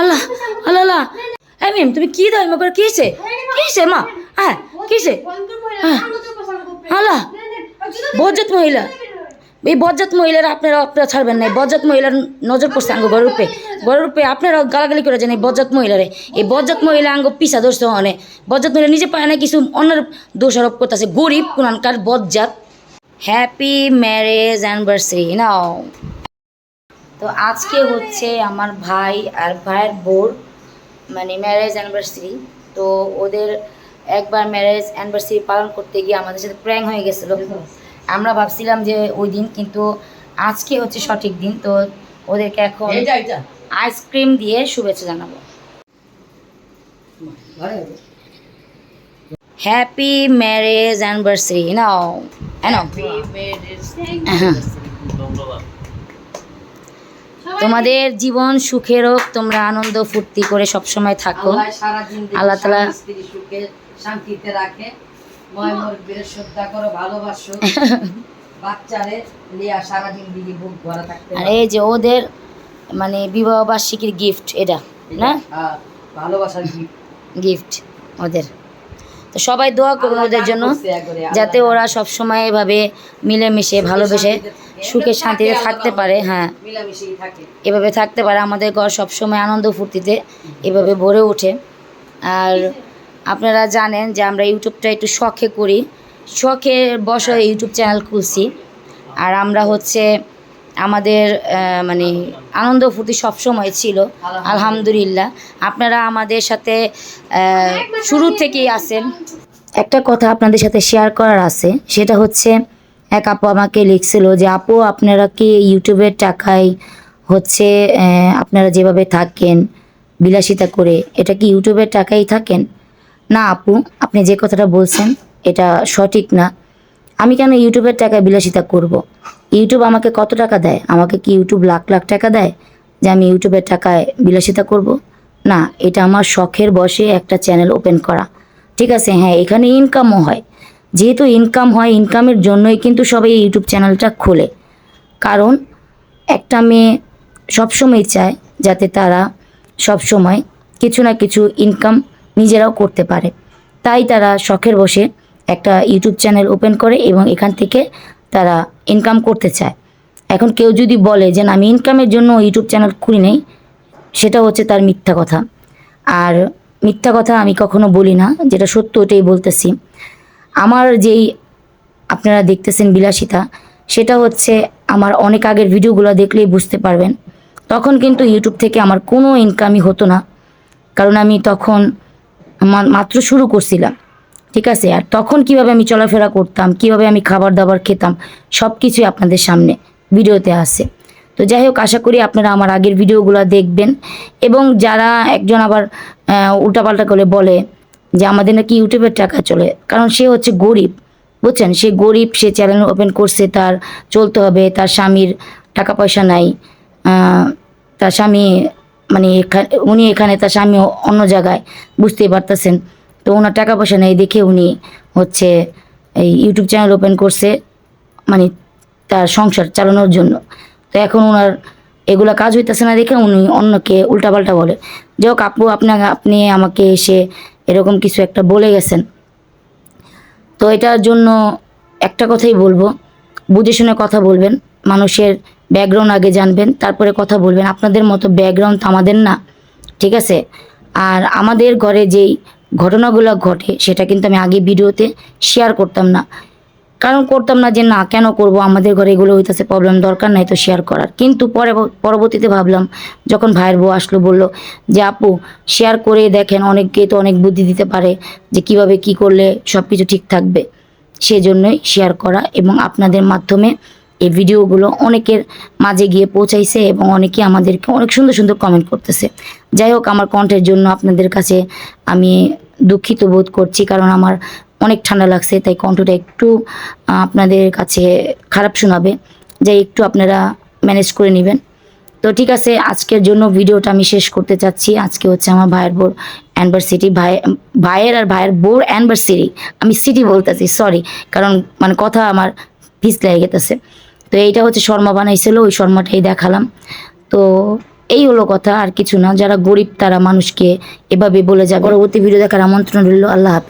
আল্লাহ আল্লাহ আল্লাহ। মিম, তুমি কি দাও মা করে কিসে কিসে মা? হ্যাঁ কিসে আল্লাহ, বজ্জাত মহিলা। এই বজ্জাত মহিলারা আপনারা আপনারা ছাড়বেন না। এই বজ্জাত মহিলার নজর পড়ছে আঙ্গ গরুর উপরে। গরুর উপরে আপনারা গালাগালি করে যান এই বজ্জাত মহিলারে। এই বজ্জাত মহিলা আঙ্গ পিসা দোষ অনে বজ্জাত মহিলা নিজে পায় না, কিছু অন্যের দোষারোপ করতেছে। গরিব কোনকার বজ্জাত। হ্যাপি ম্যারেজ অ্যানিভার্সারি নাও। তো আজকে হচ্ছে আমার ভাই আর ভাইয়ের বোর মানে ম্যারেজ অ্যানিভার্সারি তো ওদের একবার ম্যারেজ অ্যানিভার্সারি পালন করতে গিয়ে আমাদের সাথে প্র্যাং হয়ে গেছিল। আমরা ভাবছিলাম যে ওই দিন কিন্তু আজকে হচ্ছে সঠিক দিন তো ওদেরকে এখন আইসক্রিম দিয়ে শুভেচ্ছা জানাব। হ্যাপি ম্যারেজ অ্যানিভার্সারি নাও হ্যাঁ তোমাদের জীবন সুখের হোক তোমরা আনন্দ ফুর্তি করে সবসময় থাকো। আল্লাহ সুখে শান্তিতে রাখে। আর এই যে ওদের মানে বিবাহ বার্ষিকীর গিফট এটা না? হ্যাঁ, ভালোবাসার গিফট ওদের। তো সবাই দোয়া করুন ওদের জন্য যাতে ওরা সব সময় এভাবে মিলেমিশে ভালোবেসে সুখে শান্তিতে থাকতে পারে হ্যাঁ। এভাবে থাকতে পারে আমাদের ঘর সবসময় আনন্দ ফুর্তিতে এভাবে ভরে ওঠে। আর আপনারা জানেন যে আমরা ইউটিউবটা একটু শখে করি। শখে বসে ইউটিউব চ্যানেল খুলছি। আর আমরা হচ্ছে আমাদের মানে আনন্দ ফুর্তি সবসময় ছিল আলহামদুলিল্লাহ। আপনারা আমাদের সাথে শুরু থেকেই আছেন। একটা কথা আপনাদের সাথে শেয়ার করার আছে সেটা হচ্ছে এক আপু আমাকে লিখছিল যে, আপু, আপনারা কি ইউটিউবের টাকায় হচ্ছে আপনারা যেভাবে থাকেন, বিলাসিতা করে, এটা কি ইউটিউবের টাকাই থাকেন? না, আপু, আপনি যে কথাটা বলছেন, এটা সঠিক না। আমি কেন ইউটিউবের টাকায় বিলাসিতা করব। ইউটিউব আমাকে কত টাকা দেয়? আমাকে কি ইউটিউব লাখ লাখ টাকা দেয় যে আমি ইউটিউবের টাকায় বিলাসিতা করব। না, এটা আমার শখের বসে একটা চ্যানেল ওপেন করা। ঠিক আছে হ্যাঁ এখানে ইনকামও হয়। যেহেতু ইনকাম হয় ইনকামের জন্যই কিন্তু সবাই এই ইউটিউব চ্যানেলটা খোলে। কারণ একটা মেয়ে সবসময় চায় যাতে তারা সবসময় কিছু না কিছু ইনকাম নিজেরাও করতে পারে। তাই তারা শখের বসে একটা ইউটিউব চ্যানেল ওপেন করে এবং এখান থেকে তারা ইনকাম করতে চায়। এখন কেউ যদি বলে যে আমি ইনকামের জন্য ইউটিউব চ্যানেল খুলি নেই, সেটা হচ্ছে তার মিথ্যা কথা। আর মিথ্যা কথা আমি কখনো বলি না, যেটা সত্য ওটাই বলতেছি। আমার যেই আপনারা দেখতেছেন বিলাসিতা, সেটা হচ্ছে আমার অনেক আগের ভিডিওগুলো দেখলেই বুঝতে পারবেন। তখন কিন্তু ইউটিউব থেকে আমার কোনো ইনকামই হতো না। কারণ আমি তখন মাত্র শুরু করছিলাম। ঠিক আছে? আর তখন কীভাবে আমি চলাফেরা করতাম, কীভাবে আমি খাবার দাবার খেতাম সব কিছুই আপনাদের সামনে ভিডিওতে আসে তো যাই হোক, আশা করি আপনারা আমার আগের ভিডিওগুলো দেখবেন। এবং যারা একজন আবার উল্টাপাল্টা করে বলে যে আমাদের নাকি ইউটিউবের টাকা চলে। কারণ সে হচ্ছে গরিব, বুঝছেন? সে গরিব, সে চ্যানেল ওপেন করছে, তার চলতে হবে, তার স্বামীর টাকা পয়সা নাই তার স্বামী মানে এখানে উনি এখানে, তার স্বামী অন্য জায়গায়, বুঝতেই পারতেছেন। তো ওনার টাকা পয়সা নেই দেখে উনি হচ্ছে এই ইউটিউব চ্যানেল ওপেন করছে মানে তার সংসার চালানোর জন্য। তো এখন ওনার এগুলা কাজ হইতেছে না দেখে উনি অন্যকে উল্টাপাল্টা বলে। যাই হোক আপু, আপনাকে আপনি আমাকে এসে এরকম কিছু একটা বলে গেছেন। তো এটার জন্য একটা কথাই বলব। বুঝে শুনে কথা বলবেন, মানুষের ব্যাকগ্রাউন্ড আগে জানবেন, তারপরে কথা বলবেন। আপনাদের মতো ব্যাকগ্রাউন্ড তো আমাদের না, ঠিক আছে? আর আমাদের ঘরে যেই ঘটনাগুলো ঘটে, সেটা কিন্তু আমি আগে ভিডিওতে শেয়ার করতাম না। কারণ করতাম না যে, না, কেন করব? আমাদের ঘরে এগুলো হইতেছে প্রবলেম দরকার নাই তো শেয়ার করার। কিন্তু পরে পরবর্তীতে ভাবলাম, যখন ভাইয়ের বউ আসলো, বলল, যে আপু শেয়ার করে দেখেন, অনেককে তো অনেক বুদ্ধি দিতে পারে যে, কীভাবে কি করলে সব কিছু ঠিক থাকবে। সেজন্যই শেয়ার করা এবং আপনাদের মাধ্যমে এই ভিডিওগুলো অনেকের মাঝে গিয়ে পৌঁছাইছে এবং অনেকে আমাদেরকে অনেক সুন্দর সুন্দর কমেন্ট করতেছে। যাই হোক, আমার কণ্ঠের জন্য আপনাদের কাছে আমি দুঃখিত বোধ করছি, কারণ আমার অনেক ঠান্ডা লাগছে, তাই কণ্ঠটা একটু আপনাদের কাছে খারাপ শোনাবে, যাই একটু আপনারা ম্যানেজ করে নেবেন। তো ঠিক আছে, আজকের জন্য ভিডিওটা আমি শেষ করতে চাচ্ছি। আজকে হচ্ছে আমার ভাইয়ের বোর অ্যানিভার্সিটি ভাই, ভাইয়ের আর ভাইয়ের বোর অ্যানিভার্সিটি আমি সিটি বলতেছি সরি কারণ মানে কথা আমার পিস লেগে গেতেছে। তো এইটা হচ্ছে শর্মা বানাইছিল, ওই শর্মাটাই দেখালাম। তো এই হলো কথা, আর কিছু না, যারা গরিব তারা মানুষকে এভাবে বলে যায় পরবর্তী ভিডিও দেখার আমন্ত্রণ রইল, আল্লাহ।